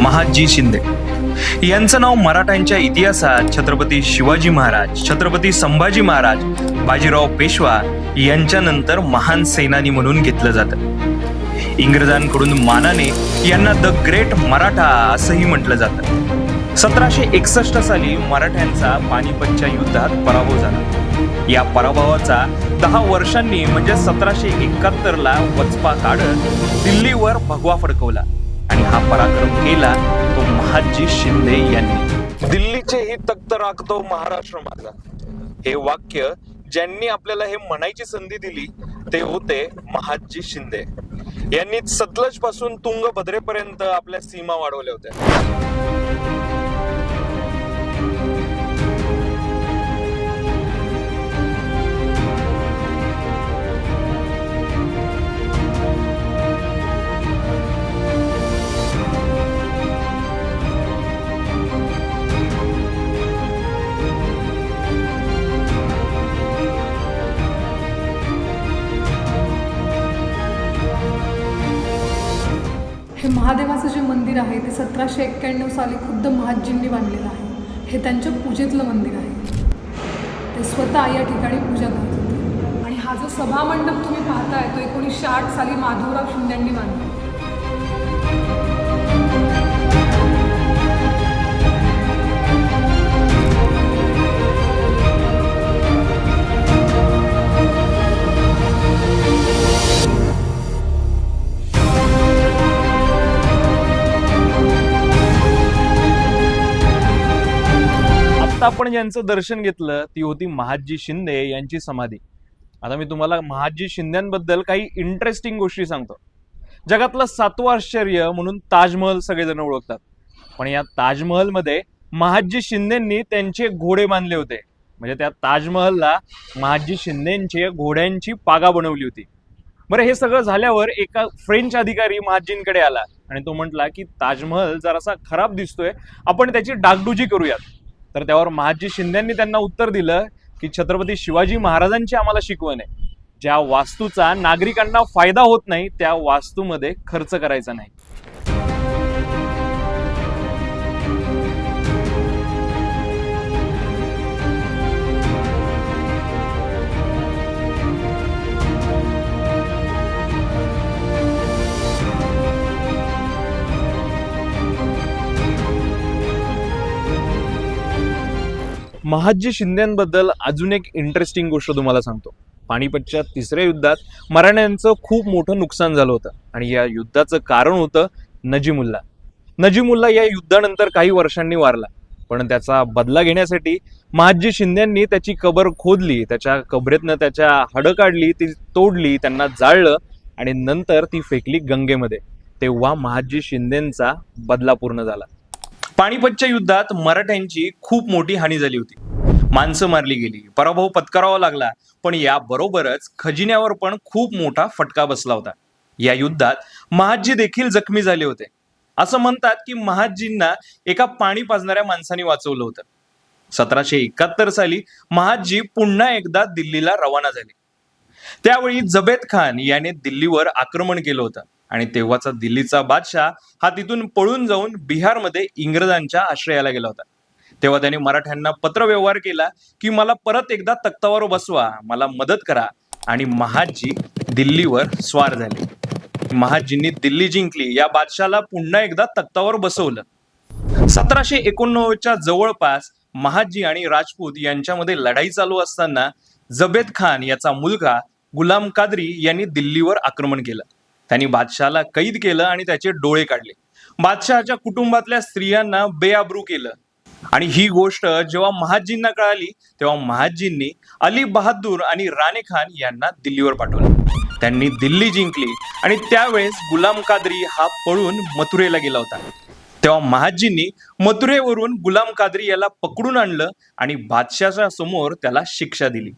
महाजी शिंदे. यांचं नाव मराठ्यांच्या इतिहासात छत्रपती शिवाजी महाराज छत्रपती संभाजी महाराज बाजीराव पेशवा यांच्यानंतर महान सेनानी म्हणून घेतलं जातं. इंग्रजांकडून मानाने यांना द ग्रेट मराठा असंही म्हटलं जातं. सतराशे एकसष्ट साली मराठ्यांचा पानिपतच्या युद्धात पराभव झाला. या पराभवाचा दहा वर्षांनी म्हणजे सतराशे एकाहत्तरला वचपा काढत दिल्लीवर भगवा फडकवला. आणि हा पराक्रम केला तो महाजी शिंदे यांनी. दिल्लीचे ही तख्त राखतो महाराष्ट्र माझा. हे वाक्य ज्यांनी आपल्याला हे म्हणायची संधी दिली ते होते महाजी शिंदे. यांनी सतलजपासून तुंगभद्रेपर्यंत आपल्या सीमा वाढवल्या होत्या. महादेवाचं जे मंदिर आहे ते सतराशे एक्क्याण्णव साली खुद्द महाजींनी बांधलेलं आहे. हे त्यांच्या पूजेतलं मंदिर आहे. ते स्वतः या ठिकाणी पूजा करत होते. आणि हा जो सभामंडप तुम्ही पाहताय तो एकोणीसशे आठ साली माधवराव शिंद्यांनी बांधला. आता आपण ज्यांचं दर्शन घेतलं ती होती महाजी शिंदे यांची समाधी. आता मी तुम्हाला महाजी शिंद्यांबद्दल काही इंटरेस्टिंग गोष्टी सांगतो. जगातलं सातवं आश्चर्य म्हणून ताजमहल सगळेजण ओळखतात. पण या ताजमहलमध्ये महाजी शिंदेंनी त्यांचे घोडे बांधले होते. म्हणजे त्या ताजमहलला महाजी शिंदेंचे घोड्यांची पागा बनवली होती. बरं हे सगळं झाल्यावर एका फ्रेंच अधिकारी महाजींकडे आला आणि तो म्हटला की ताजमहल जरासा खराब दिसतोय. आपण त्याची डागडुजी करूयात. तर त्यावर महाजी शिंदेंनी त्यांना उत्तर दिलं की छत्रपती शिवाजी महाराजांची आम्हाला शिकवण आहे. ज्या वास्तूचा नागरिकांना फायदा होत नाही त्या वास्तूमध्ये खर्च करायचा नाही. महाजी शिंदेबद्दल अजून एक इंटरेस्टिंग गोष्ट तुम्हाला सांगतो. पानिपतच्या तिसऱ्या युद्धात मराठ्यांचं खूप मोठं नुकसान झालं होतं. आणि या युद्धाचं कारण होतं नजीमुल्ला. नजीमुल्ला या युद्धानंतर काही वर्षांनी वारला. पण त्याचा बदला घेण्यासाठी महाजी शिंद्यांनी त्याची कबर खोदली त्याच्या कबरेतनं त्याच्या हाडं काढली ती तोडली त्यांना जाळलं आणि नंतर ती फेकली गंगेमध्ये. तेव्हा महाजी शिंदेंचा बदला पूर्ण झाला. पानिपतच्या युद्धात मराठ्यांची खूप मोठी हानी झाली होती. माणसं मारली गेली पराभव पत्करावा लागला पण याबरोबरच खजिन्यावर पण खूप मोठा फटका बसला होता. या युद्धात महाजी देखील जखमी झाले होते. असं म्हणतात की महाजींना एका पाणी पाजणाऱ्या माणसाने वाचवलं होतं. सतराशे एकाहत्तर साली महाजी पुन्हा एकदा दिल्लीला रवाना झाले. त्यावेळी जबेद खान याने दिल्लीवर आक्रमण केलं होतं. आणि तेव्हाचा दिल्लीचा बादशाह हा तिथून पळून जाऊन बिहारमध्ये इंग्रजांच्या आश्रयाला गेला होता. तेव्हा त्याने मराठ्यांना पत्रव्यवहार केला की मला परत एकदा तख्तावर बसवा मला मदत करा. आणि महाजी दिल्लीवर स्वार झाले. महाजींनी दिल्ली जिंकली. या बादशाला पुन्हा एकदा तख्तावर बसवलं. सतराशे एकोणनव्वदच्या जवळपास महाजी आणि राजपूत यांच्यामध्ये लढाई चालू असताना जबेद खान याचा मुलगा गुलाम कादरी यांनी दिल्लीवर आक्रमण केलं. त्यांनी बादशहाला कैद केलं आणि त्याचे डोळे काढले. बादशहाच्या कुटुंबातल्या स्त्रियांना बेआब्रू केलं. आणि ही गोष्ट जेव्हा महाजींना कळाली तेव्हा महाजींनी अली बहादूर आणि राणे खान यांना दिल्लीवर पाठवलं. त्यांनी दिल्ली जिंकली आणि त्यावेळेस गुलाम कादरी हा पळून मथुरेला गेला होता. तेव्हा महाजींनी मथुरेवरून गुलाम कादरी याला पकडून आणलं आणि बादशाच्या समोर त्याला शिक्षा दिली.